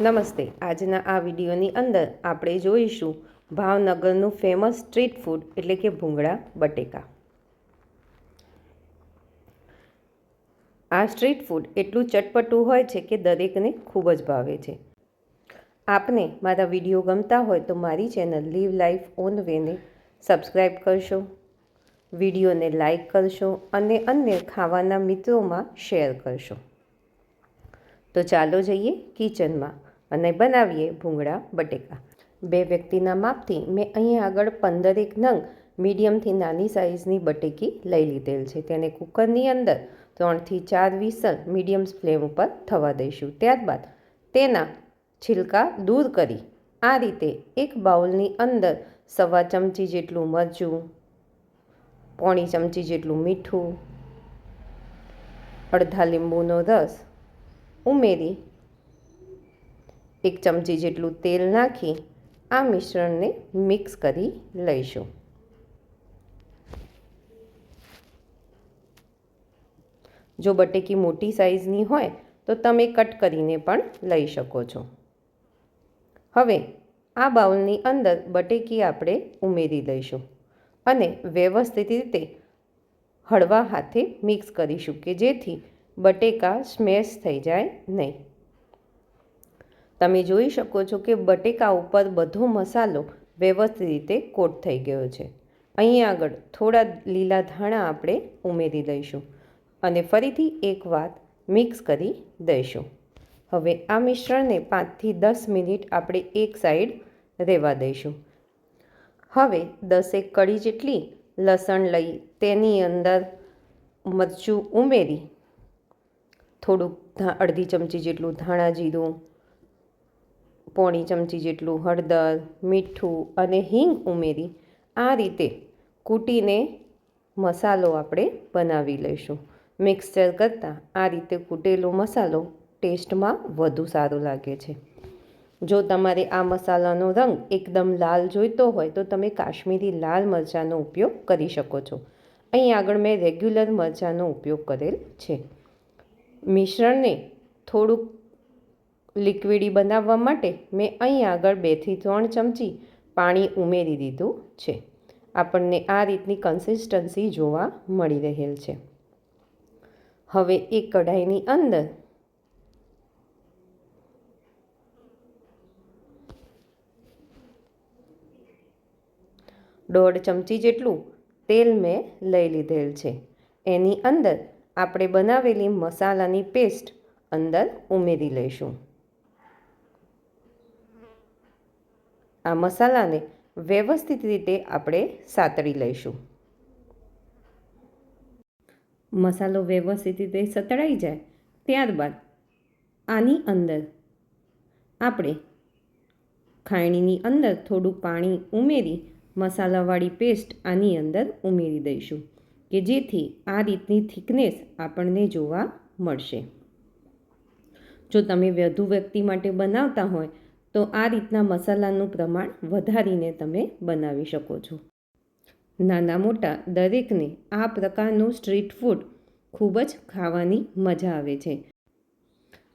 નમસ્તે. આજના આ વિડીયોની અંદર આપણે જોઈશું ભાવનગરનું ફેમસ સ્ટ્રીટ ફૂડ એટલે કે ભૂંગળા બટેકા. આ સ્ટ્રીટ ફૂડ એટલું ચટપટું હોય છે કે દરેકને ખૂબ જ ભાવે છે. આપને મારા વીડિયો ગમતા હોય તો મારી ચેનલ લીવ લાઈફ ઓન વેને સબસ્ક્રાઈબ કરશો, વિડીયોને લાઈક કરશો અને અન્ય ખાવાના મિત્રોમાં શેર કરશો. તો ચાલો જઈએ કિચનમાં અને બનાવીએ ભૂંગળા, બટેકા. બે વ્યક્તિના માપથી મેં અહીં આગળ પંદરેક નંગ મીડિયમથી નાની સાઇઝની બટેકી લઈ લીધેલ છે. તેને કુકરની અંદર ત્રણથી ચાર વિસલ મીડિયમ ફ્લેમ ઉપર થવા દઈશું. ત્યારબાદ તેના છિલકા દૂર કરી આ રીતે એક બાઉલની અંદર સવા ચમચી જેટલું મરચું, પોણી ચમચી જેટલું મીઠું, અડધા લીંબુનો રસ ઉમેરી એક ચમચી જેટલું તેલ નાખી આ મિશ્રણને મિક્સ કરી લઈશું. જો બટેકી મોટી સાઇઝની હોય તો તમે કટ કરીને પણ લઈ શકો છો. હવે આ બાઉલની અંદર બટેકી આપણે ઉમેરી દઈશું અને વ્યવસ્થિત રીતે હળવા હાથે મિક્સ કરીશું કે જેથી બટેકા સ્મેશ થઈ જાય નહીં. તમે જોઈ શકો છો કે બટેકા ઉપર બધો મસાલો વ્યવસ્થિત રીતે કોટ થઈ ગયો છે. અહીં આગળ થોડા લીલા ધાણા આપણે ઉમેરી દઈશું અને ફરીથી એક વાત મિક્સ કરી દઈશું. હવે આ મિશ્રણને પાંચથી દસ મિનિટ આપણે એક સાઈડ રહેવા દઈશું. હવે દસેક કળી જેટલી લસણ લઈ તેની અંદર મરચું ઉમેરી થોડુંક અડધી ચમચી જેટલું ધાણા જીરું, પોણી ચમચી જેટલું હળદર, મીઠું અને હિંગ ઉમેરી આ રીતે કૂટીને મસાલો આપણે બનાવી લઈશું. મિક્સચર કરતાં આ રીતે કૂટેલો મસાલો ટેસ્ટમાં વધુ સારો લાગે છે. જો તમારે આ મસાલાનો રંગ એકદમ લાલ જોઈતો હોય તો તમે કાશ્મીરી લાલ મરચાંનો ઉપયોગ કરી શકો છો. અહીં આગળ મેં રેગ્યુલર મરચાંનો ઉપયોગ કરેલ છે. મિશ્રણને થોડુંક લિક્વિડી બનાવવા માટે મેં અહીં આગળ બેથી ત્રણ ચમચી પાણી ઉમેરી દીધું છે. આપણને આ રીતની કન્સિસ્ટન્સી જોવા મળી રહેલ છે. હવે એ કઢાઈની અંદર દોઢ ચમચી જેટલું તેલ મેં લઈ લીધેલ છે. એની અંદર આપણે બનાવેલી મસાલાની પેસ્ટ અંદર ઉમેરી લઈશું. આ મસાલાને વ્યવસ્થિત રીતે આપણે સાતળી લઈશું. મસાલો વ્યવસ્થિત રીતે સતળાઈ જાય ત્યારબાદ આની અંદર આપણે ખાયણીની અંદર થોડું પાણી ઉમેરી મસાલાવાળી પેસ્ટ આની અંદર ઉમેરી દઈશું. કે જેથી આ રીતની થિકનેસ આપણને જોવા મળશે. જો તમે વધુ વ્યક્તિ માટે બનાવતા હોય, તો આ રીતના મસાલાનું પ્રમાણ વધારીને તમે બનાવી શકો છો. નાના મોટા દરેકને આ પ્રકારનું સ્ટ્રીટ ફૂડ ખૂબ જ ખાવાની મજા આવે છે.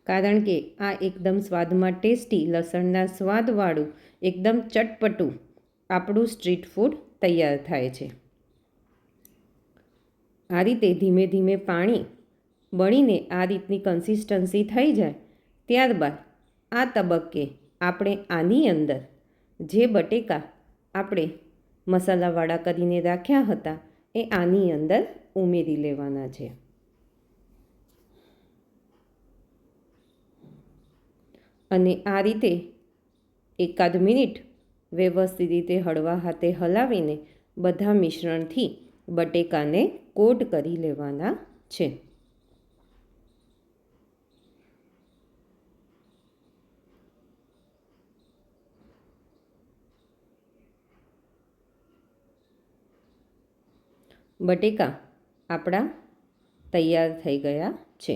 કારણ કે આ એકદમ સ્વાદમાં ટેસ્ટી લસણના સ્વાદવાળું, એકદમ ચટપટું આપણું સ્ટ્રીટ ફૂડ તૈયાર થાય છે. આ રીતે ધીમે ધીમે પાણી બળીને આ રીતની કન્સિસ્ટન્સી થઈ જાય. ત્યારબાદ આ તબક્કે આપણે આની અંદર જે બટેકા આપણે મસાલાવાળા કરીને રાખ્યા હતા એ આની અંદર ઉમેરી લેવાના છે. અને આ રીતે એકાદ મિનિટ વ્યવસ્થિત રીતે હળવા હાથે હલાવીને બધા મિશ્રણથી બટેકાને કોટ કરી લેવાના છે. બટેકા આપણા તૈયાર થઈ ગયા છે.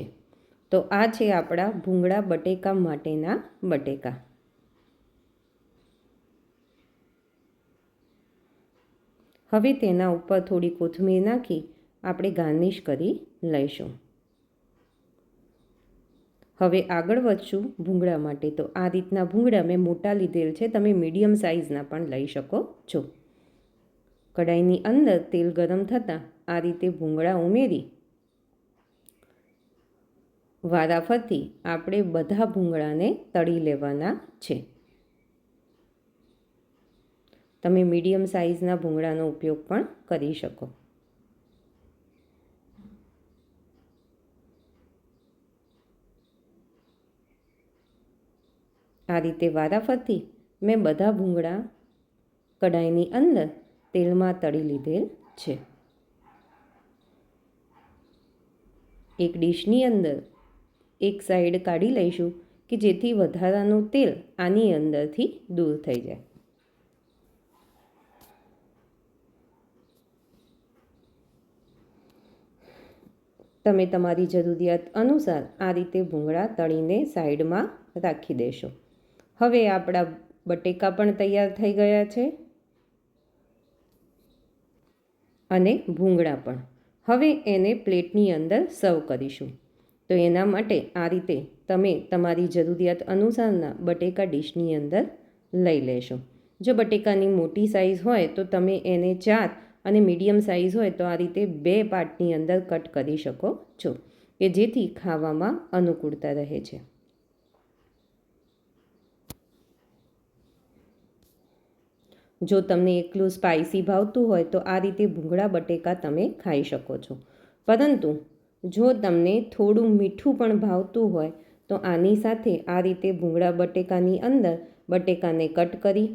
તો આ છે આપણા ભૂંગળા બટેકા માટેના બટેકા. હવે તેના ઉપર થોડી કોથમીર નાખી આપણે ગાર્નિશ કરી લઈશું. હવે આગળ વધશું ભૂંગળા માટે. તો આ રીતના ભૂંગળા મેં મોટા લીધેલ છે. તમે મીડિયમ સાઇઝના પણ લઈ શકો છો. કડાઈની અંદર તેલ ગરમ થતાં આ રીતે ભૂંગળા ઉમેરી વારાફરતી આપણે બધા ભૂંગળાને તળી લેવાના છે. તમે મીડિયમ સાઇઝના ભૂંગળાનો ઉપયોગ પણ કરી શકો. આ રીતે વારાફરતી મેં બધા ભૂંગળા કડાઈની અંદર તેલમાં તળી લીધેલ છે. એક ડીશની અંદર એક સાઈડ કાઢી લઈશું કે જેથી વધારાનું તેલ આની અંદરથી દૂર થઈ જાય. તમે તમારી જરૂરિયાત અનુસાર આ રીતે ભૂંગળા તળીને સાઈડમાં રાખી દેશો. હવે આપણા બટેકા પણ તૈયાર થઈ ગયા છે. અને ભૂંગળા પણ. હવે એને પ્લેટની અંદર સર્વ કરીશું. તો એના માટે આ રીતે તમે તમારી જરૂરિયાત અનુસારના બટેકા ડીશની અંદર લઈ લેશો. જો બટેકાની મોટી સાઇઝ હોય તો તમે એને ચાર અને મીડિયમ સાઇઝ હોય તો આ રીતે બે પાર્ટની અંદર કટ કરી શકો છો, કે જેથી ખાવામાં અનુકૂળતા રહે છે. જો તમને એકલું સ્પાઇસી ભાવતું હોય તો આ રીતે ભૂંગળા બટેકા તમે ખાઈ શકો છો. પરંતુ જો તમને થોડું મીઠું પણ ભાવતું હોય તો આની સાથે આ રીતે ભૂંગળા બટેકાની અંદર બટેકાને કટ કરી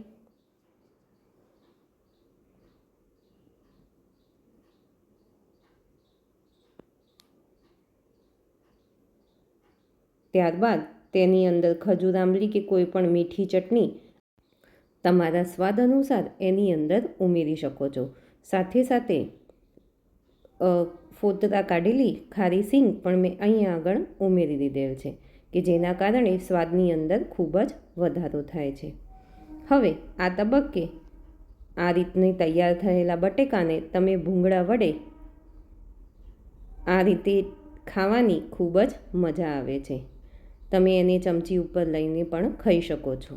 ત્યારબાદ તેની અંદર ખજૂર આંબલી કે કોઈ પણ મીઠી ચટણી તમારા સ્વાદ અનુસાર એની અંદર ઉમેરી શકો છો. સાથે સાથે ફોતરા કાઢેલી ખારી સિંગ પણ મેં અહીંયા આગળ ઉમેરી દીધેલ છે, કે જેના કારણે સ્વાદની અંદર ખૂબ જ વધારો થાય છે. હવે, આ તબક્કે આ રીતની તૈયાર થયેલા બટેકાને તમે ભૂંગળા વડે આ રીતે ખાવાની ખૂબ જ મજા આવે છે. તમે એને ચમચી ઉપર લઈને પણ ખાઈ શકો છો.